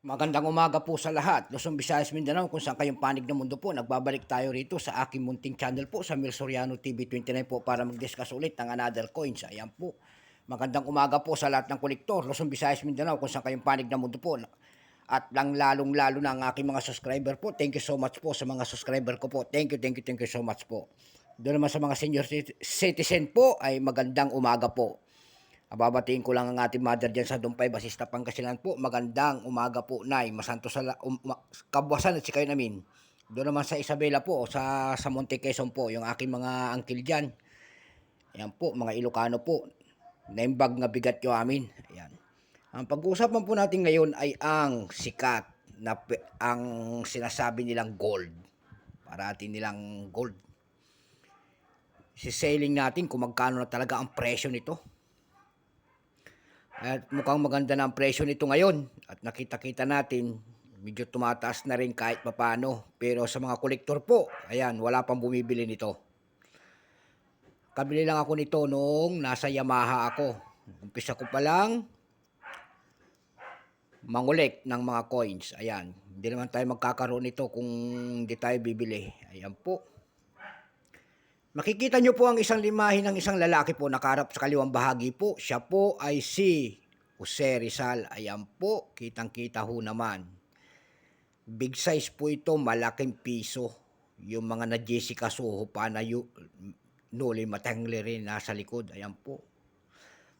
Magandang umaga po sa lahat. Luzon, Visayas, Mindanao, kung saan kayong panig ng mundo po. Nagbabalik tayo rito sa aking munting channel po sa Mil Soriano TV 29 po para mag-discuss ulit ng another coins. Ayan po. Magandang umaga po sa lahat ng kolektor. Luzon, Visayas, Mindanao, kung saan kayong panig ng mundo po. At lang lalong lalo na ang aking mga subscriber po. Thank you so much po sa mga subscriber ko po. Thank you, thank you, thank you so much po. Doon naman sa mga senior cit- citizen po ay magandang umaga po. Ababatiin ko lang ang ating mother dyan sa Dumpay, Basista, Pangasinan po. Magandang umaga po, Nay. Masanto sa um, ma- kabwasan at si kayo namin. Doon naman sa Isabela po, sa, sa Monte Quezon po, yung aking mga angkil dyan. Ayan po, mga Ilocano po. Naimbag nga bigat yung amin. Ayan. Ang pag-uusapan po natin ngayon ay ang sikat na ang sinasabi nilang gold. Parating nilang gold. Sisailing natin kung magkano na talaga ang presyo nito. At mukhang maganda na ang presyo nito ngayon. At nakita-kita natin, medyo tumataas na rin kahit papano. Pero sa mga kolektor po, ayan, wala pang bumibili nito. Kabili lang ako nito noong nasa Yamaha ako. Umpisa ko pa lang mangulek ng mga coins. Ayan, hindi naman tayo magkakaroon nito kung hindi tayo bibili. Ayan po. Makikita nyo po ang isang limahin ng isang lalaki po nakarap sa kaliwang bahagi po. Siya po ay si Jose Rizal. Ayan po, kitang-kita ho naman. Big size po ito, malaking piso. Yung mga na Jessica Soho pa na yu, Noli Matangli rin nasa likod. Ayan po.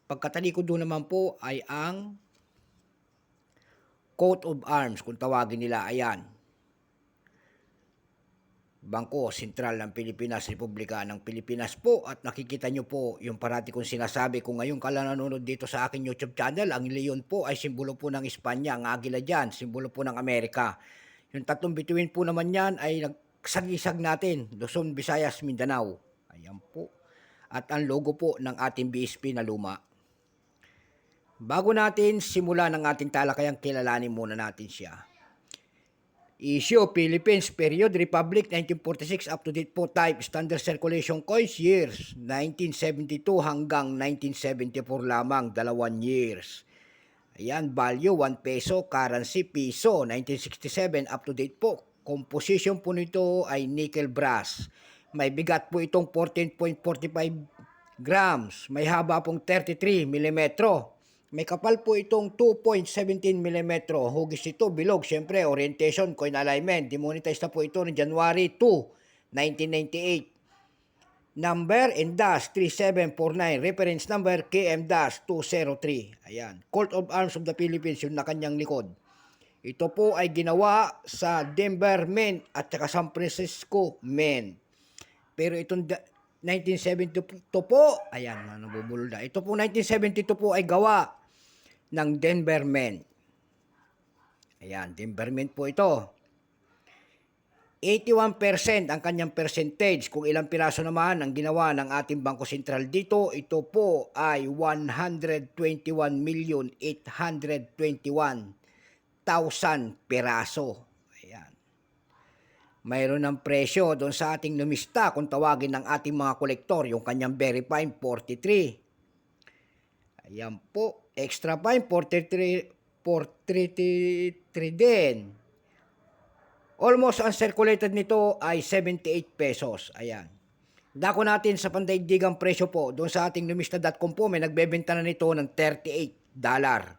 Pagkatalikod doon naman po ay ang coat of arms kung tawagin nila. Ayan. Bangko Sentral ng Pilipinas, Republika ng Pilipinas po at nakikita nyo po yung parati kong sinasabi kung ngayon ka lang nanonood dito sa aking YouTube channel, ang leon po ay simbolo po ng Espanya, ang agila dyan, simbolo po ng Amerika. Yung tatlong bituin po naman yan ay nagsagisag natin, Luzon, Visayas, Mindanao. Ayan po. At ang logo po ng ating BSP na luma. Bago natin simula ng ating talakayang kilalanin muna natin siya. Issue Philippines Period Republic 1946 up to date po type standard circulation coins years 1972 hanggang 1974 lamang dalawang years. Ayan, value 1 peso, currency piso 1967 up to date po. Composition po nito ay nickel brass. May bigat po itong 14.45 grams. May haba pong 33 millimetro. May kapal po itong 2.17 mm. Hugis ito, bilog. Siyempre, orientation, coin alignment. Demonetize na po ito ng January 2, 1998. Number and dash 3749. Reference number KM dash 203. Ayan. Court of Arms of the Philippines, yung na kanyang likod. Ito po ay ginawa sa Denver Mint at saka San Francisco Mint. Pero itong da- 1972 po, ayan, nabubulol na. Ito po 1972 po ay gawa ng Denver Men. Ayan, Denver Men po ito. 81% ang kanyang percentage. Kung ilang piraso naman ang ginawa ng ating Bangko Sentral dito, ito po ay 121,821,000 piraso. Ayan. Mayroon ng presyo doon sa ating numista kung tawagin ng ating mga kolektor, yung kanyang very fine 43. Ayan po, extra fine 43, 433 din. Almost uncirculated nito ay 78 pesos. Ayan. Dako natin sa pandaigdigang presyo po, doon sa ating numista.com po, may nagbebenta na nito ng 38 dollar.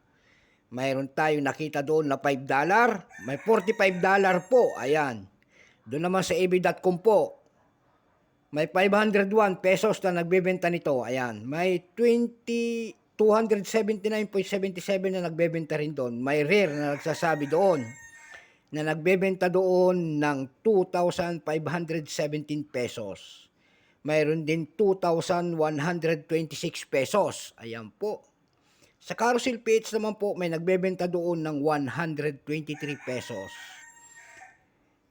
Mayroon tayong nakita doon na 5 dollar, may 45 dollar po. Ayan. Doon naman sa ab.com po, may 501 pesos na nagbebenta nito. Ayan. May 20, 279.77 na nagbebenta rin doon. May rare na nagsasabi doon na nagbebenta doon ng 2,517 pesos. Mayroon din 2,126 pesos. Ayan po. Sa carousel page naman po, may nagbebenta doon ng 123 pesos.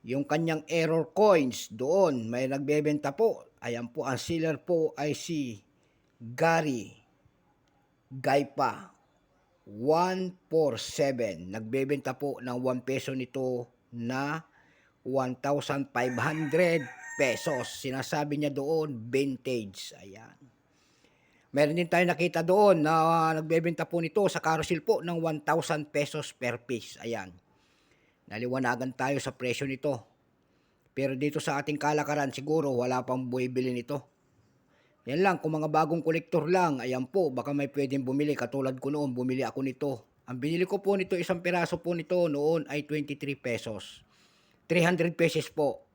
Yung kanyang error coins doon, may nagbebenta po. Ayan po, ang seller po ay si Gary Gaipa. 147. Nagbebenta po ng 1 peso nito na 1,500 pesos. Sinasabi niya doon, vintage. Ayan. Meron din tayo nakita doon na nagbebenta po nito sa carousel po ng 1,000 pesos per piece. Ayan. Naliwanagan tayo sa presyo nito. Pero dito sa ating kalakaran siguro wala pang buwibili nito. Yan lang, kung mga bagong kolektor lang, ayan po, baka may pwedeng bumili. Katulad ko noon, bumili ako nito. Ang binili ko po nito, isang piraso po nito noon ay 23 pesos. 300 pesos po.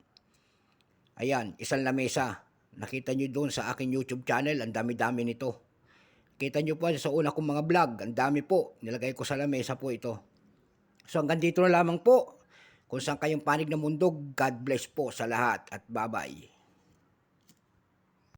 Ayan, isang lamesa. Nakita nyo doon sa aking YouTube channel, ang dami-dami nito. Kita nyo po sa una kong mga vlog, ang dami po. Nilagay ko sa lamesa po ito. So hanggang dito na lamang po. Kung saan kayong panig ng mundo, God bless po sa lahat at bye-bye.